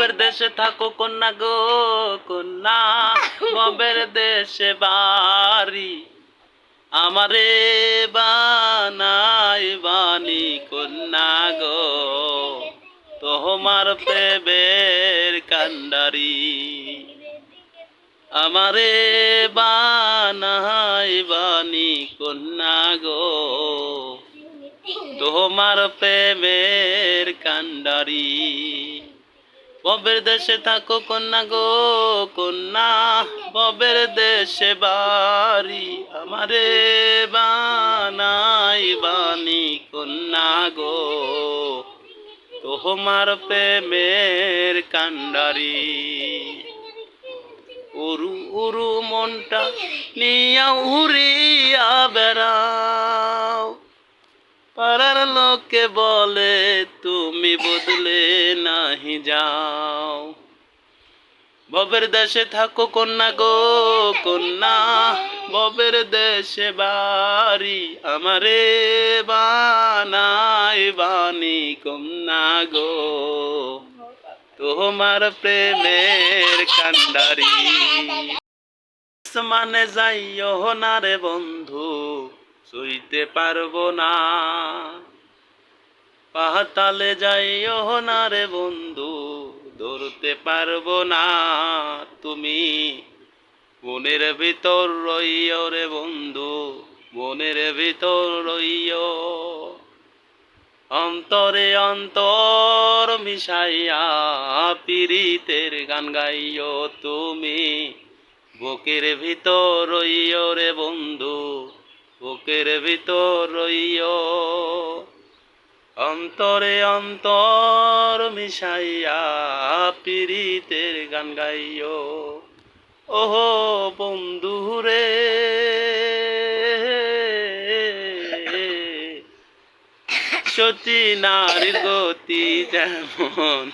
ববের দেশে থাকো, কন্যা গো, কন্যা। ববের দেশে বাড়ি, আমারে বানাই বানি কন্যা গো। তোমার প্রেমের কান্ডারি, আমারে বানাই বানি কন্যা গো। তোমার প্রেমের কান্ডারি। ববের দেশে থাকো কন্যা গো, কন্যা। ববের দেশে বাড়ি আমারে বানাই বানি কন্যা গো। তোমার প্রেমের কান্ডারি। উরু উরু মনটা নিয়া উড়িয়া লোকে বলে, তুমি বদলে নাহি যাও। ববের দেশে থাকো কন্যা গো, কন্যা। ববের দেশে বাড়ি আমারে বানাই বানি কন্যা গো। তোমার প্রেমের কান্ডারি। মানে যাইও না রে বন্ধু, সইতে পারব না। পাহাতালে যাইও না রে বন্ধু, ধরতে পারব না তুমি। মনের ভিতর রইও রে বন্ধু, মনের ভিতর রইও। অন্তরে অন্তর মিশাইয়া পীড়িতের গান গাইও তুমি। বুকের ভিতর রইও রে বন্ধু, বুকের ভিতর রইও। অন্তরে অন্তর মিশাইয়া পীড়িতের গান গাইও। ওহো বন্ধু রে। সতী নারীর গতি যেমন